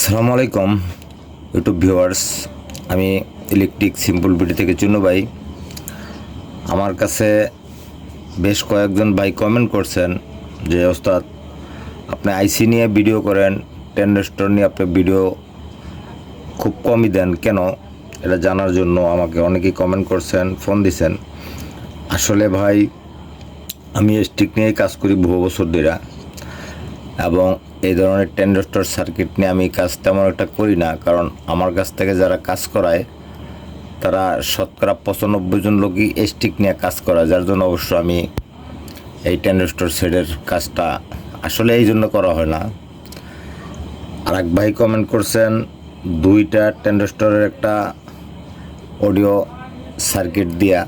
আসসালামু আলাইকুম YouTube viewers আমি ইলেকট্রিক সিম্পল বিডি থেকে চুনু ভাই। আমার কাছে বেশ কয়েকজন ভাই কমেন্ট করছেন যে, ওস্তাদ, আপনি আইসি নিয়ে ভিডিও করেন টেন্ডার নিয়ে আপনি ভিডিও খুব কমই দেন, কেন? এটা জানার জন্য আমাকে অনেকেই কমেন্ট করছেন ফোন দিছেন। আসলে ভাই, আমি স্টিক নিয়েই কাজ করি বহু বছর ধরে। এবং এই ধরনের টেন্ডার সার্কিট নিয়ে আমি কাজ তেমন একটা করি না, কারণ আমার কাছ থেকে যারা কাজ করায়, তারা শতকরা পঁচানব্বই জন লোকই স্টিক নিয়ে কাজ করায়, যার জন্য অবশ্য আমি এই টেন্ডার সেটের কাজটা আসলে এই জন্য করা হয় না। আর এক ভাই কমেন্ট করছেন, দুইটা টেন্ডারের একটা অডিও সার্কিট দিয়া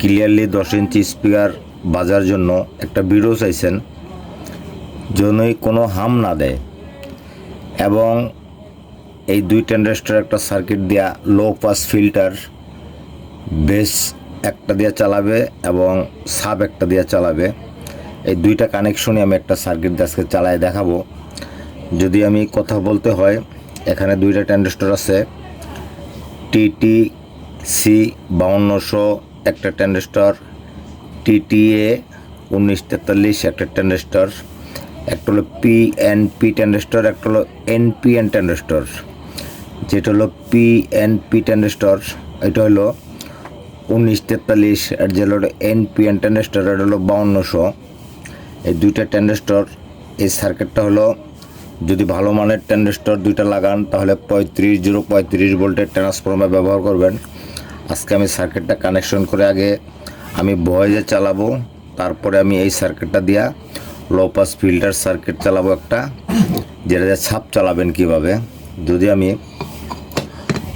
ক্লিয়ারলি দশ ইঞ্চি স্পিকার বাজার জন্য একটা ভিডিও চাইছেন। জন্যই কোনো হাম না দেয়। এবং এই দুই টেন্ডারেস্টার একটা সার্কিট দেওয়া লো পাস ফিল্টার বেস একটা দিয়ে চালাবে এবং সাব একটা দিয়ে চালাবে। এই দুইটা কানেকশনই আমি একটা সার্কিট দিয়ে আজকে চালায় দেখাবো। যদি আমি কথা বলতে হয়, এখানে দুইটা টেন্ডারেস্টার আছে। টিটি সি বাউন্নশো একটা টেন্ডারেস্টার টিটিএ উনিশ তেতাল্লিশ একটা টেন্ডারেস্টার একটা হলো পি এন পি টেন্ডারেস্টার একটা হলো এন পি এন টেন্ডারেস্টার যেটা হলো পি এন পি টেন্ডারেস্টার এটা হলো উনিশ তেতাল্লিশ আর যেটা হলো এন পি এন টেন্ডারেস্টার এটা হলো বাউন্নশো। এই দুইটা টেন্ডারেস্টার এই সার্কিটটা হলো যদি ভালো মানের টেন্ডারেস্টার দুইটা লাগান, তাহলে পঁয়ত্রিশ জিরো পঁয়ত্রিশ ভোল্টের ট্রান্সফর্মার ব্যবহার করবেন। আজকে আমি সার্কিটটা কানেকশন করে আগে আমি ভয়েজে চালাবো, তারপরে আমি এই সার্কিটটা দিয়া লো পাস ফিল্টার সার্কিট চালাবো একটা, যেটা দিয়ে ছাপ চালাবেন কীভাবে। যদি আমি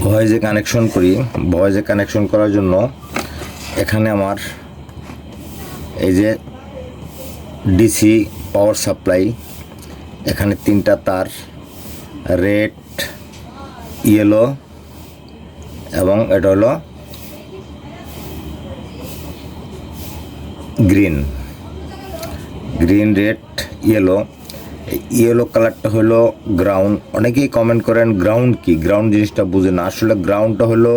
ভয়েজে কানেকশন করি ভয়েজে কানেকশন করার জন্য এখানে আমার এই যে ডিসি পাওয়ার সাপ্লাই এখানে তিনটা তার রেড ইয়েলো এবং এটা হলো green green, red yellow yellow কালারটা হলো গ্রাউন্ড অনেকেই কমেন্ট করেন গ্রাউন্ড কি? গ্রাউন্ড জিনিসটা বুঝে না। আসলে গ্রাউন্ডটা হলো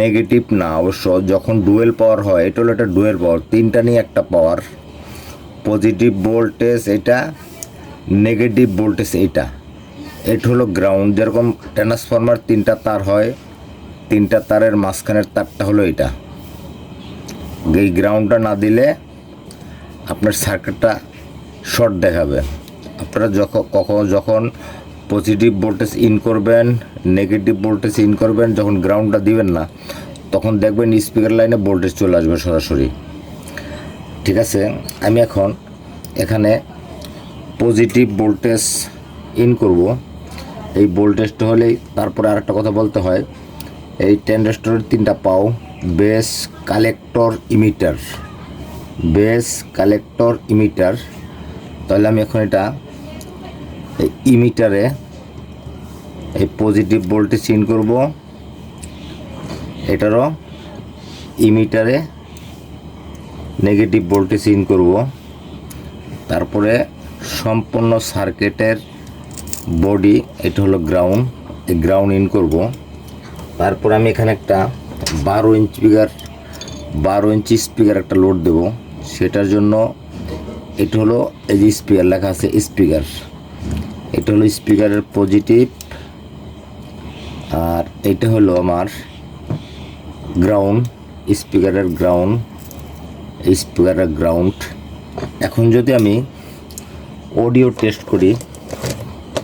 নেগেটিভ না। অবশ্য যখন ডুয়েল পাওয়ার হয়, এটা হলো একটা ডুয়েল পাওয়ার তিনটা নিয়ে একটা পাওয়ার পজিটিভ ভোল্টেজ এটা নেগেটিভ ভোল্টেজ এইটা এটা হলো গ্রাউন্ড যেরকম ট্রান্সফরমার তিনটা তার হয়, তিনটা তারের মাঝখানের তারটা হলো এটা। এই গ্রাউন্ডটা না দিলে আপনার সার্কিটটা শর্ট দেখাবে। আপনারা যখন কখন যখন পজিটিভ ভোল্টেজ ইন করবেন নেগেটিভ ভোল্টেজ ইন করবেন, যখন গ্রাউন্ডটা দিবেন না, তখন দেখবেন স্পিকার লাইনে ভোল্টেজ চলে আসবে সরাসরি। ঠিক আছে? আমি এখন এখানে পজিটিভ ভোল্টেজ ইন করব। এই ভোল্টেজটা হলেই তারপরে আরেকটা কথা বলতে হয়। এই টেন্ডাস্টরের তিনটা পাও base collector emitter base collector emitter. তাহলে আমি এখন এটা এই ইমিটারে এই পজিটিভ ভোল্টেজ ইন করব। এটারও ইমিটারে নেগেটিভ ভোল্টেজ ইন করব। তারপরে সম্পূর্ণ সার্কিটের বডি এটা হলো গ্রাউন্ড এই গ্রাউন্ড ইন করব। তারপর আমি এখানে একটা বারো ইঞ্চ স্পিকার বারো ইঞ্চি স্পিকার একটা লোড দেব। সেটার জন্য এটা হলো এই যে স্পিকার লেখা আছে স্পিকার এটা হলো স্পিকারের পজিটিভ আর এটা হলো আমার গ্রাউন্ড স্পিকারের গ্রাউন্ড স্পিকারের গ্রাউন্ড এখন যদি আমি অডিও টেস্ট করি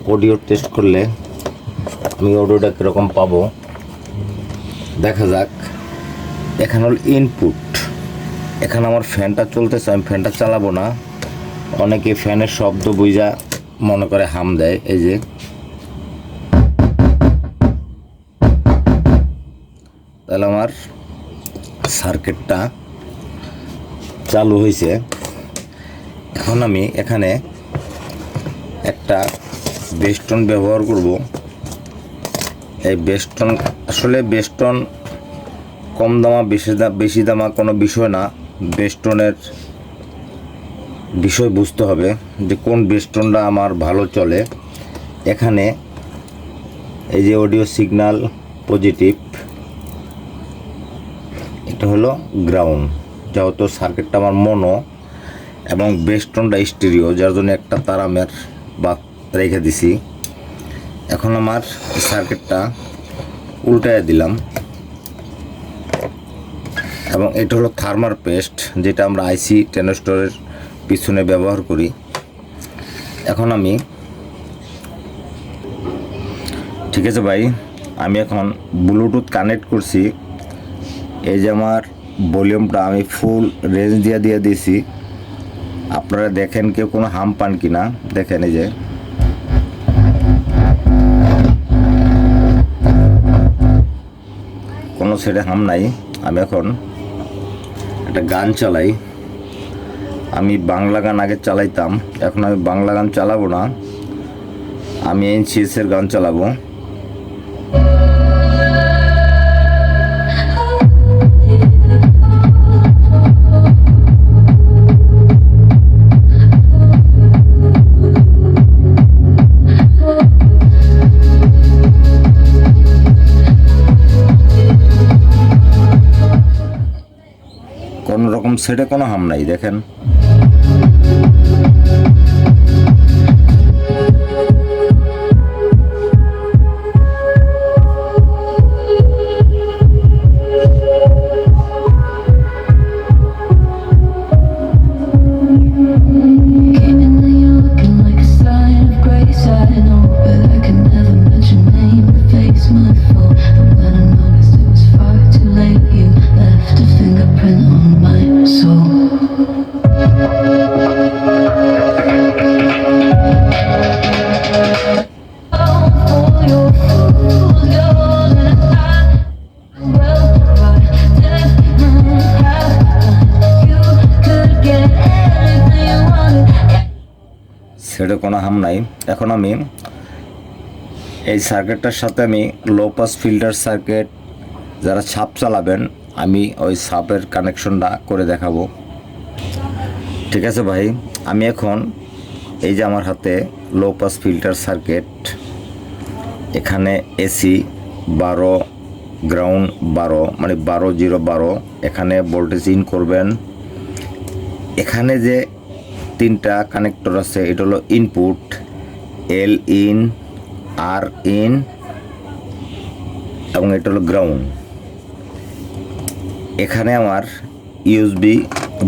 অডিও টেস্ট করলে আমি অডিওটা কীরকম পাবো? দেখা যাক। এখানে হল ইনপুট এখানে আমার ফ্যানটা চলতেছে, আমি ফ্যানটা চালাবো না। অনেকে ফ্যানের শব্দ বুঝা মনে করে হাম দেয়, এই যে। তাহলে আমার সার্কিটটা চালু হয়েছে এখন আমি এখানে একটা বেস্টন ব্যবহার করব। এই বেস্টন আসলে বেস্টন কম দামা, বেশি দাম বেশি দামা কোনো বিষয় না। বেস্টনের বিষয় বুঝতে হবে যে কোন বেস্টনটা আমার ভালো চলে। এখানে এই যে অডিও সিগন্যাল পজিটিভ, এটা হলো গ্রাউন্ড, যেহেতু সার্কিটটা আমার মনো এবং বেস্টনটা স্টেরিও, যার জন্য একটা তার আমি আর বাদ রেখে দিছি। এখন আমার সার্কিটটা উল্টায় দিলাম। এবং এটা হলো থার্মার পেস্ট, যেটা আমরা আইসি টেনস্টোরের পিছনে ব্যবহার করি। এখন আমি, ঠিক আছে ভাই, আমি এখন ব্লুটুথ কানেক্ট করছি। এই যে আমার ভলিউমটা আমি ফুল রেঞ্জ দিয়ে দিয়ে দিয়েছি আপনারা দেখেন কেউ কোনো হাম পান কি না? দেখেন এই যে। কোনো সেটে হাম নাই। আমি এখন একটা গান চালাই। আমি বাংলা গান আগে চালাইতাম, এখন আমি বাংলা গান চালাবো না। আমি এনসিএসের গান চালাবো। সেটে কোনো হাম নাই দেখেন। হাম নাই। এখন আমি এই সার্কিটটার সাথে আমি লো পাস ফিল্টার সার্কিট যারা ছাপ চালাবেন, আমি ওই সাপের কানেকশনটা করে দেখাবো। ঠিক আছে ভাই? আমি এখন এই যে আমার হাতে লো পাস ফিল্টার সার্কিট এখানে এসি বারো গ্রাউন্ড বারো মানে বারো জিরো বারো, এখানে ভোল্টেজ ইন করবেন। এখানে যে তিনটা কানেক্টর আছে, এটা হলো input L in R in এবং এটা হলো গ্রাউন্ড এখানে আমার ইউএসবি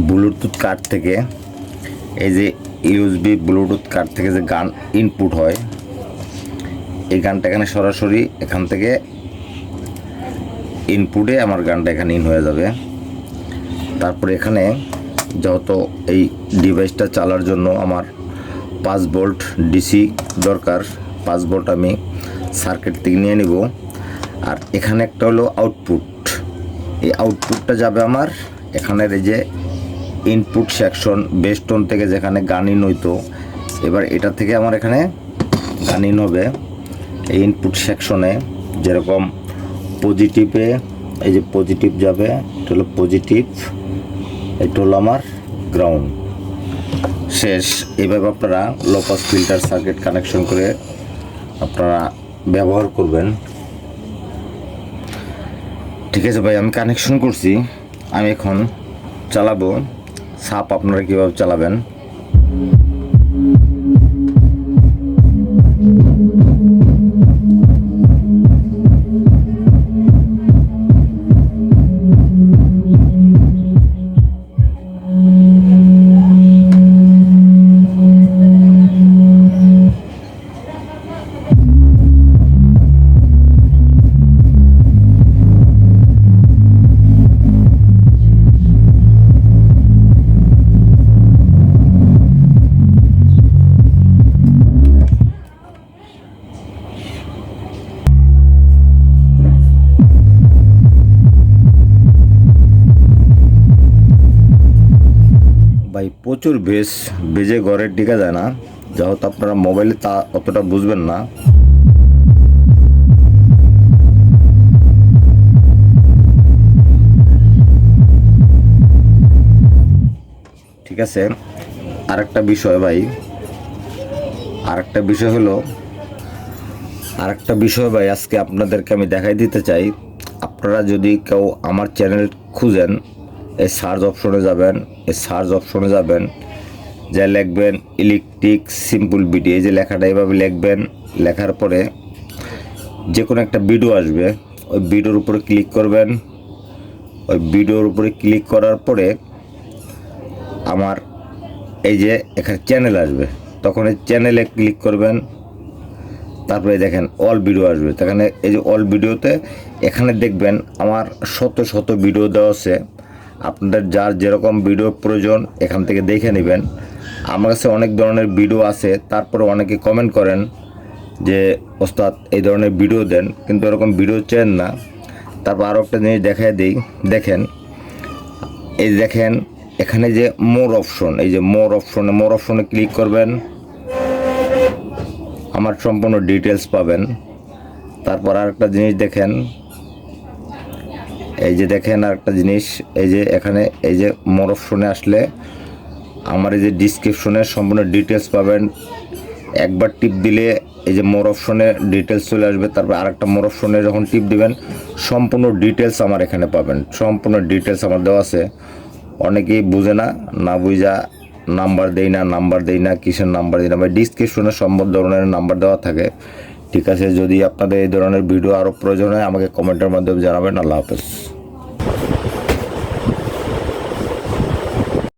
ব্লুটুথ কার্ড থেকে, এই যে ইউএসবি ব্লুটুথ কার্ড থেকে যে গান ইনপুট হয়, এই গানটা এখানে সরাসরি এখান থেকে ইনপুটে আমার গানটা এখানে ইন হয়ে যাবে। তারপরে এখানে যেহেতু এই ডিভাইসটা চালার জন্য আমার পাঁচ ভোল্ট ডিসি দরকার পাঁচ ভোল্ট আমি সার্কিট থেকে নিয়ে নিব। আর এখানে একটা হলো আউটপুট এই আউটপুটটা যাবে আমার এখানের এই যে ইনপুট সেকশন বেস্টন থেকে যেখানে গান ইন হইতো এবার এটা থেকে আমার এখানে গান ইন হবে এই ইনপুট সেকশনে যেরকম পজিটিভে এই যে পজিটিভ যাবে, এটা হলো পজিটিভ এটা হলো আমার গ্রাউন্ড শেষ। এভাবে আপনারা লোপাস ফিল্টার সার্কিট কানেকশন করে আপনারা ব্যবহার করবেন। ঠিক আছে ভাই, আমি কানেকশন করছি। আমি এখন চালাবো। সাপ আপনারা কীভাবে চালাবেন? প্রচুর বেশ বেজে ঘরের টিকা যায় না। যেহেতু আপনারা মোবাইলে তা অতটা বুঝবেন না। ঠিক আছে, আরেকটা বিষয় ভাই। আরেকটা বিষয় হলো আর একটা বিষয় ভাই, আজকে আপনাদেরকে আমি দেখাই দিতে চাই। আপনারা যদি কেউ আমার চ্যানেল খুঁজেন এই সার্চ অপশনে যাবেন এই সার্চ অপশনে যাবেন, যা লিখবেন ইলেকট্রিক সিম্পল বিডি, এই যে লেখাটা এইভাবে লিখবেন, লেখার পরে যে কোনো একটা ভিডিও আসবে, ওই ভিডিওর উপরে ক্লিক করবেন, ওই ভিডিওর উপরে ক্লিক করার পরে আমার এই যে এখানে চ্যানেল আসবে, তখন এই চ্যানেলে ক্লিক করবেন, তারপরে দেখেন অল ভিডিও আসবে সেখানে এই যে অল ভিডিওতে এখানে দেখবেন আমার শত শত ভিডিও দেওয়া আছে আপনাদের যার যেরকম ভিডিও প্রয়োজন, এখান থেকে দেখে নেবেন। আমার কাছে অনেক ধরনের ভিডিও আছে, তারপরে অনেকে কমেন্ট করেন যে, ওস্তাদ, এই ধরনের ভিডিও দেন। কিন্তু এরকম ভিডিও চেন না। তারপর আরও একটা জিনিস দেখায় দিই, দেখেন। এই দেখেন, এখানে যে মোর অপশন এই যে মোর অপশনে মোর অপশনে ক্লিক করবেন। আমার সম্পূর্ণ ডিটেলস পাবেন। তারপর আরেকটা জিনিস দেখেন এই যে দেখেন আরেকটা জিনিস, এই যে এখানে, এই যে মোর অপশনে আসলে আমার এই যে ডিসক্রিপশনে সম্পূর্ণ ডিটেলস পাবেন। একবার টিপ দিলে এই যে মোর অপশনে ডিটেলস চলে আসবে, তারপর আরেকটা মোর অপশনে যখন টিপ দিবেন, সম্পূর্ণ ডিটেলস আমার এখানে পাবেন। সম্পূর্ণ ডিটেলস আমার দেওয়া আছে। অনেকেই বুঝে না না বুঝা, নাম্বার দেই না, নাম্বার দেই না, কিসের নাম্বার দিই না, বা ডিসক্রিপশনে সম্ভব ধরনের নাম্বার দেওয়া থাকে। ঠিক আছে, যদি আপনাদের এই ধরনের ভিডিও আরও প্রয়োজন হয়, আমাকে কমেন্টের মাধ্যমে জানাবেন। আল্লাহ হাফেজ।